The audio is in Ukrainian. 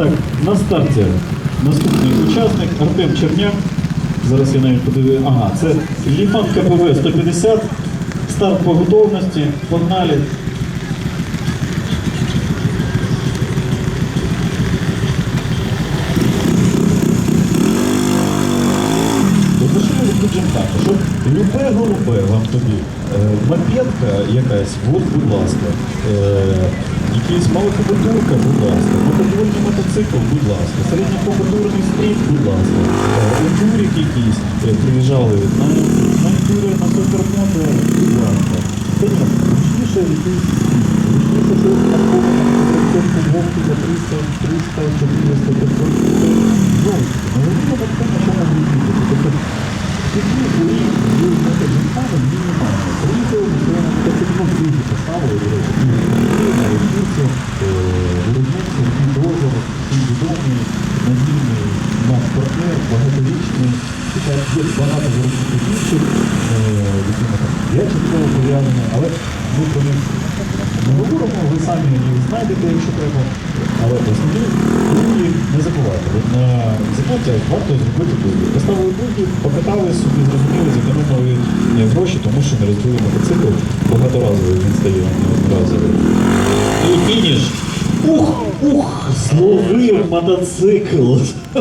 Так, на старті наступний учасник Артем Черняк. Зараз я навіть подивив. Ага, це Ліфан КПВ 150. Старт по готовності. Погнали. От що ми виключимо так? Що любе голубе вам тобі, е, мопедка якась, от, будь ласка, е, якийсь малокубатурка, будь ласка, мотодвольний мотоцикл, будь ласка, середньокубатурний стріт, будь ласка, ендурик якийсь, приїжджали на, ендури, на супермото, будь ласка. Та ні, ручніше якийсь, ручніше щось на вовки за 300, 300, надійний наш партнер, багаторічний. Є багато виробників інших, е, якими там я частково пов'язані, але ми про них не говоримо, ви самі їх знайдете, якщо треба. Але основні думки не забувайте. На заняття варто зробити дуги. Поставили дуги, покатали собі, зрозуміли, зекономили е, гроші, тому що не розбили мотоцикл. Багаторазовий він стає одноразовий. І фініш. Ух, ух, зловив мотоцикл.